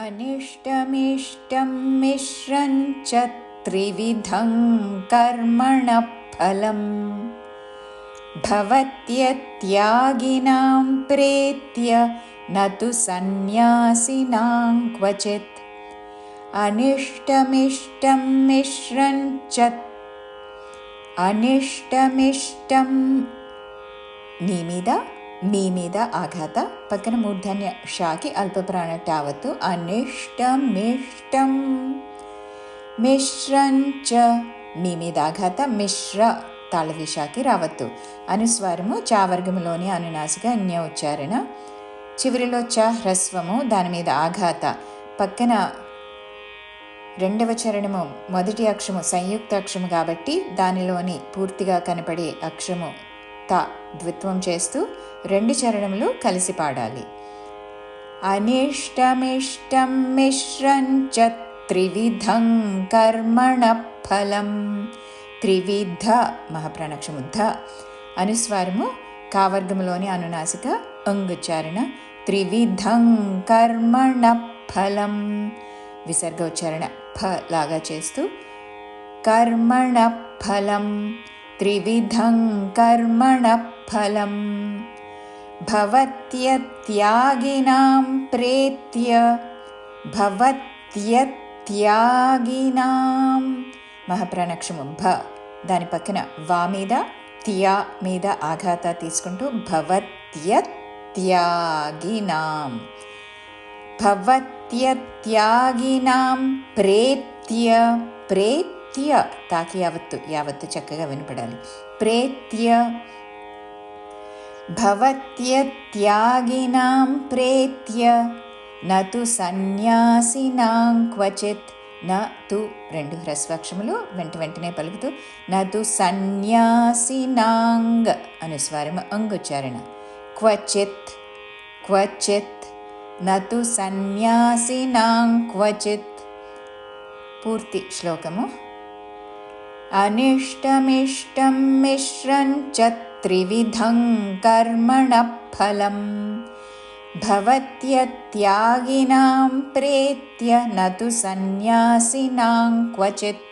अनिष्टमिष्टं मिश्रञ्च त्रिविधं कर्मण फलं भवत्यगिनां प्रेत्य न तु सन्न्यासिनां क्वचित्। अनिष्टमिष्टं निमिद? మీ మీద ఆఘాత. పక్కన మూర్ధన్య షాకి అల్పప్రాణ టావత్తు అనిష్టమిష్టం మిశ్రంచ మీ మీద ఆఘాత. మిశ్ర తాళవిషాకి రావత్తు. అనుస్వారము చావర్గములోని అనునాసిక అన్య ఉచ్చారణ చివరిలో చ హ్రస్వము దాని మీద ఆఘాత. పక్కన రెండవ చరణము మొదటి అక్షము సంయుక్త అక్షము కాబట్టి దానిలోని పూర్తిగా కనపడే అక్షము త ద్విత్వం చేస్తూ రెండు చరణములు కలిసి పాడాలి. అనిష్టమిష్టం మిశ్రం చ త్రివిధం కర్మణ ఫలం. త్రివిధ మహాప్రాణక్షము ధ అనుస్వారము కావర్గములోని అనునాసిక అంగుచ్చారణ. త్రివిధం కర్మణ ఫలం. విసర్గ ఉచ్చారణ ఫ లాగా చేస్తూ కర్మణ ఫలం. త్రివిధం కర్మణ ఫలం. భవత్యత్యాగినాం ప్రేత్య భవత్యత్యాగినాం. మహాప్రాణక్షము. భ. దాని పక్కన వా మీద త్యా మీద ఆఘాత తీసుకుంటూ భవత్యత్యాగినాం. భవత్యత్యాగినాం ప్రేత్య ప్రేత్య త్య తాకి యావత్తు యావత్తు చక్కగా వినపడాలి. ప్రేత్య భవత్య త్యాగినాం ప్రేత్య నతు సన్యాసినాం క్వచిత్ న తు రెండు హ్రస్వాక్షములు వెంట వెంటనే పలుకుతూ నతు సన్యాసినాంగ్ అనుస్వారం అంగుచ్చారణ. క్వచిత్ క్వచిత్ నతు సన్యాసినాం క్వచిత్. పూర్తి శ్లోకము. अनिष्टमिष्टं मिश्रञ्च त्रिविधं कर्मणः फलम् भवत्यत्यागिनां प्रेत्य न तु सन्न्यासिनां क्वचित्।